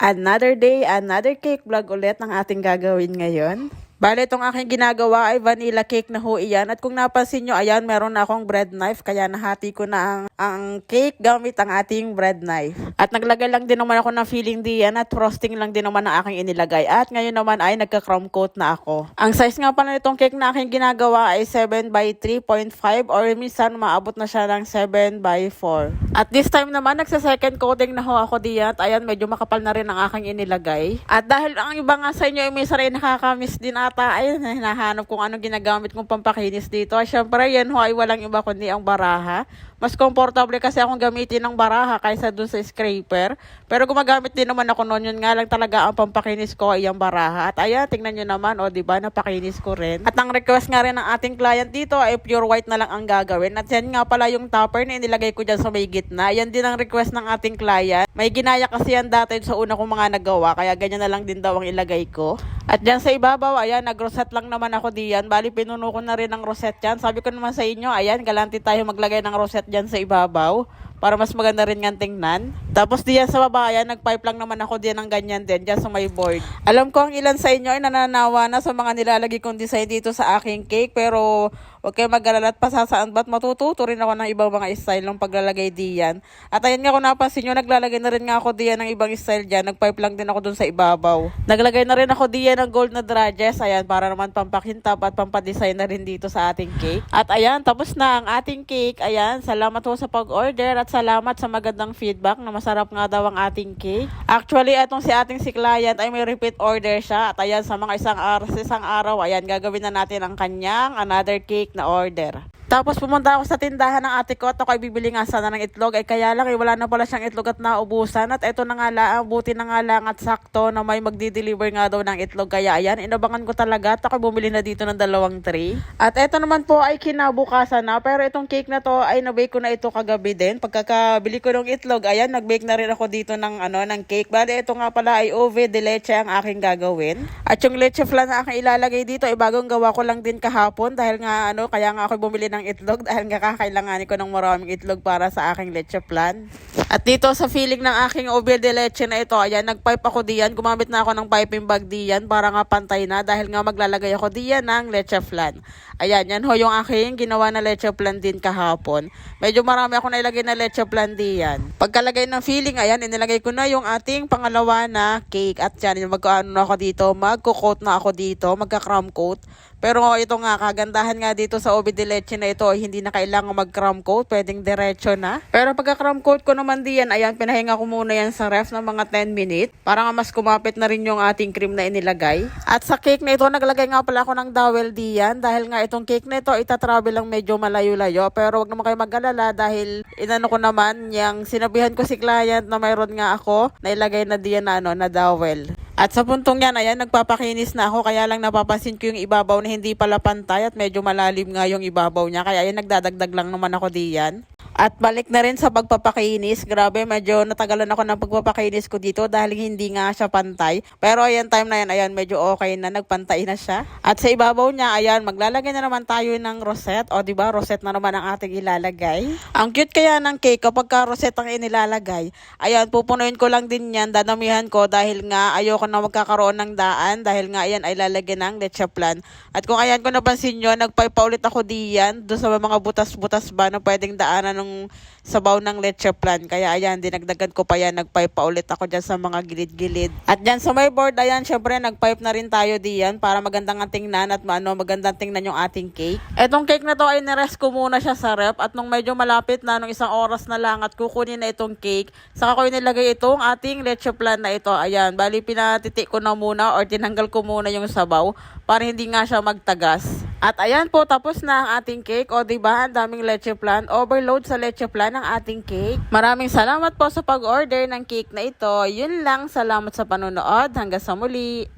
Another day, another cake vlog ulit ang ating gagawin ngayon. Bale, itong aking ginagawa ay vanilla cake na ho iyan. At kung napansin nyo, ayan, meron na akong bread knife. Kaya nahati ko na ang, ang cake gamit ang ating bread knife. At naglagay lang din naman ako ng filling diyan at frosting lang din naman ang aking inilagay. At ngayon naman ay nagka-crumb coat na ako. Ang size nga pala nitong cake na aking ginagawa ay 7 by 3.5 or minsan maabot na siya ng 7 by 4. At this time naman, nagsa-second coating na ho ako diyan. At ayan, medyo makapal na rin ang aking inilagay. At dahil ang iba nga sa inyo ay minsan ay nakakamiss din ata, ayun, hinahanap kung anong ginagamit kong pampakinis dito. Siyempre, yan ho ay walang iba kundi ang baraha. Mas komportable kasi akong gamitin ng baraha kaysa dun sa scraper. Pero gumagamit din naman ako noon. Yun nga lang talaga ang pampakinis ko ay ang baraha. At ayan, tingnan nyo naman, o di ba napakinis ko rin. At ang request nga rin ng ating client dito ay pure white na lang ang gagawin. At yan nga pala yung topper na inilagay ko dyan sa may gitna. Yan din ang request ng ating client. May ginaya kasi yan dati sa una kong mga nagawa. Kaya ganyan na lang din daw ang ilagay ko. At dyan sa ibabaw, ayan, nag-rosette lang naman ako diyan. Bali, pinuno ko na rin ng rosette yan. Sabi ko naman sa inyo, ayan, galanti tayo maglagay ng rosette dyan sa ibabaw para mas maganda rin nga tingnan. Tapos diyan sa baba, ayan, nag-pipe lang naman ako diyan ng ganyan din, dyan sa may board. Alam ko ang ilan sa inyo ay nananawa na sa mga nilalagay kong design dito sa aking cake, pero huwag kayo mag-alala at pasasaan ba't matututo rin ako ng ibang mga style ng paglalagay diyan. At ayan nga kung napansin nyo, naglalagay na rin nga ako diyan ng ibang style dyan. Nag-pipe lang din ako dun sa ibabaw. Naglagay na rin ako diyan ng gold na dradges, ayan, para naman pampakintap at pampadesign na rin dito sa ating cake. At ayan, tapos na ang ating cake. Ayan, salamat po sa pag-order at salamat sa magandang feedback na masarap nga daw ang ating cake. Actually, atong si ating si client ay may repeat order siya. At ayan, sa mga isang araw, sa isang araw, ayan, gagawin na natin ang kanyang another cake na order. Tapos pumunta ako sa tindahan ng ate ko at ako ay bibili nga sana ng itlog. Ay kaya lang, eh, wala na pala siyang itlog at naubusan. At eto na nga lang, buti na nga lang at sakto na may magdi-deliver nga daw ng itlog. Kaya ayan, inabangan ko talaga at ako bumili na dito ng dalawang tray. At eto naman po ay kinabukasan na. Pero itong cake na to ay nabake ko na ito kagabi din. Pagkakabili ko ng itlog, ayan, nagbake na rin ako dito ng, ano, ng cake. Bale, ito nga pala ay ove de leche ang aking gagawin. At yung leche flan na aking ilalagay dito ay bagong gawa ko lang din kahapon. Dahil nga, ano, kaya nga ako bumili ng itlog dahil nga kakailanganin ko ng maraming itlog para sa aking leche flan. At dito sa feeling ng aking obil de leche na ito, ayan, nagpipe ako diyan. Gumamit na ako ng piping bag diyan para nga pantay na dahil nga maglalagay ako diyan ng leche flan. Ayan, yan ho yung aking ginawa na leche flan din kahapon. Medyo marami ako nailagay na leche flan diyan. Pagkalagay ng feeling, ayan, inilagay ko na yung ating pangalawa na cake. At yan, yung magkaano na ako dito, magko-coat na ako dito, magka-crumb coat. Pero ito nga, kagandahan nga dito sa obi de leche na ito, hindi na kailangan mag-crumb coat, pwedeng diretso na. Pero pagka-crumb coat ko naman diyan, ayan, pinahinga ko muna yan sa ref ng mga 10 minutes para nga mas kumapit na rin yung ating cream na inilagay. At sa cake na ito, naglagay nga pala ako ng dowel diyan dahil nga itong cake na ito, itatravel lang medyo malayo-layo. Pero wag naman kayo mag-alala dahil inano ko naman, yung sinabihan ko si client na mayroon nga ako, na ilagay na diyan na, ano, na dowel. At sa puntong yan, ayan, nagpapakinis na ako. Kaya lang napapansin ko yung ibabaw na hindi pala pantay at medyo malalim nga yung ibabaw niya. Kaya ayan, nagdadagdag lang naman ako diyan. At balik na rin sa pagpapakinis. Grabe, medyo natagalan ako ng pagpapakinis ko dito dahil hindi nga siya pantay. Pero ayan, time na yan, ayan, medyo okay na, nagpantay na siya. At sa ibabaw niya, ayan, maglalagay na naman tayo ng rosette. O, di ba rosette na naman ang ating ilalagay. Ang cute kaya ng cake kapag ka rosette ang inilalagay. Ayan, pupunuin ko lang din yan, dadamihan ko dahil nga ayoko na magkakaroon ng daan dahil nga ayan ay lalagyan ng leche plan. At kung ayan ko napansin nyo, nagpaipa ulit ako diyan doon sa mga butas-butas ba na pwedeng daanan ng sabaw ng leche plan. Kaya ayan, dinagdagan ko pa yan, nagpipe pa ulit ako dyan sa mga gilid-gilid. At dyan sa may board, ayan, syempre nagpipe na rin tayo diyan para magandang ang tingnan at ano, magandang tingnan yung ating cake. Etong cake na to ay nirest ko muna siya sa rep at nung medyo malapit na, nung isang oras na lang at kukunin na itong cake, saka ko inilagay itong ating leche plan na ito. Ayan, bali pinatitik ko na muna or tinanggal ko muna yung sabaw para hindi nga siya magtagas. At ayan po, tapos na ang ating cake. O, diba, ang daming leche plan. Overload sa leche plan ang ating cake. Maraming salamat po sa pag-order ng cake na ito. Yun lang, salamat sa panonood. Hanggang sa muli.